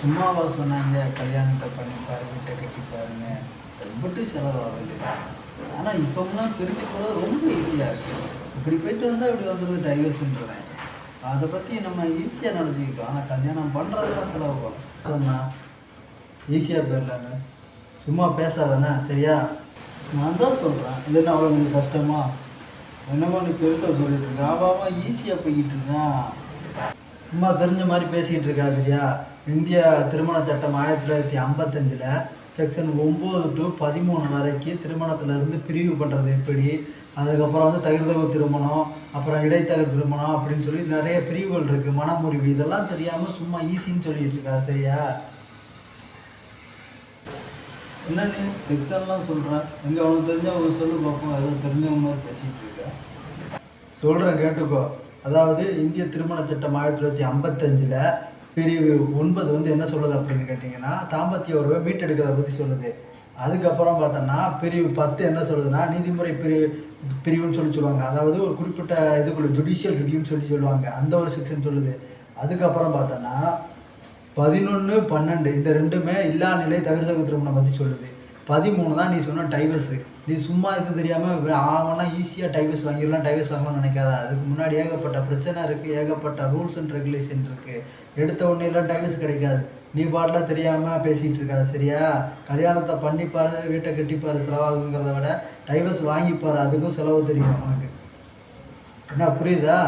சும்மாவா சொன்னாங்க கல்யாணத்தை பண்ணிப்பாரு வீட்டை கட்டிப்பாருன்னு. ரொம்பட்டு செலவாகுது ஆனால் இப்போம்லாம் பிரிஞ்சு போகிறது ரொம்ப ஈஸியாக இருக்குது இப்படி போயிட்டு வந்தால் இப்படி வந்தது டைவர்ஸ்ன்றேன் அதை பற்றி நம்ம ஈஸியாக நினச்சிக்கிட்டோம். ஆனால் கல்யாணம் பண்ணுறது தான் செலவு பண்ணும் சொன்னா ஈஸியாக போயிடலான்னு சும்மா பேசாதானே? சரியா? நான் தான் சொல்கிறேன் இது என்ன அவ்வளோ கஷ்டமா? என்னமோ நீ பெருசாக சொல்லிட்டு இருக்கேன் ஆவாமா ஈஸியாக போய்கிட்டு இருக்கான். சும்மா தெரிஞ்ச மாதிரி பேசிக்கிட்டு இருக்கா சரியா இந்திய திருமண சட்டம் ஆயிரத்தி தொள்ளாயிரத்தி ஐம்பத்தஞ்சில் செக்ஷன் ஒம்பது டு பதிமூணு வரைக்கும் திருமணத்துல இருந்து பிரிவு பண்ணுறது எப்படி? அதுக்கப்புறம் வந்து தகுந்தவு திருமணம் அப்புறம் இடைத்தகு திருமணம் அப்படின்னு சொல்லி நிறைய பிரிவுகள் இருக்குது மனமுறிவு இதெல்லாம் தெரியாமல் சும்மா ஈஸின்னு சொல்லிட்டு இருக்கா சரியா? என்ன நீ செக்ஷன்லாம் சொல்கிறேன் எங்கே அவனுக்கு தெரிஞ்சா ஒரு சொல்லு பார்ப்போம் ஏதோ தெரிஞ்சவங்க மாதிரி பேசிகிட்டு இருக்க? சொல்கிறேன் கேட்டுக்கோ. அதாவது இந்திய திருமண சட்டம் ஆயிரத்தி தொள்ளாயிரத்தி ஐம்பத்தஞ்சில் பிரிவு ஒன்பது வந்து என்ன சொல்லுது அப்படின்னு கேட்டிங்கன்னா தாம்பத்திய உறவை மீட்டெடுக்கிறத பற்றி சொல்லுது. அதுக்கப்புறம் பார்த்தோன்னா பிரிவு பத்து என்ன சொல்லுதுன்னா நீதிமுறை பிரிவு பிரிவுன்னு சொல்லி சொல்லுவாங்க. அதாவது ஒரு குறிப்பிட்ட இதுக்குள்ள ஜுடிஷியல் ரிவ்யூன்னு சொல்லி சொல்லுவாங்க. அந்த ஒரு செக்ஷன் சொல்லுது. அதுக்கப்புறம் பார்த்தோன்னா பதினொன்று பன்னெண்டு இந்த ரெண்டுமே இல்லா நிலை தவிர்த்தகு திருமணம் பற்றி சொல்லுது. பதிமூணு தான் நீ சொன்ன டைவர்ஸு நீ சும்மா இது தெரியாமல் ஆவனா ஈஸியாக டைவர்ஸ் வாங்கிடலாம் டைவர்ஸ் வாங்கலாம்னு நினைக்காத. அதுக்கு முன்னாடி ஏகப்பட்ட பிரச்சனை இருக்குது ஏகப்பட்ட ரூல்ஸ் அண்ட் ரெகுலேஷன் இருக்குது எடுத்த உடனே எல்லாம் டைவர்ஸ் கிடைக்காது. நீ பாட்டில் தெரியாமல் பேசிகிட்டு இருக்காது சரியா? கல்யாணத்தை பண்ணிப்பார் வீட்டை கட்டிப்பார் செலவாகுங்கிறத விட டைவர்ஸ் வாங்கிப்பார் அதுக்கும் செலவு தெரியும் உனக்கு. என்ன புரியுதா?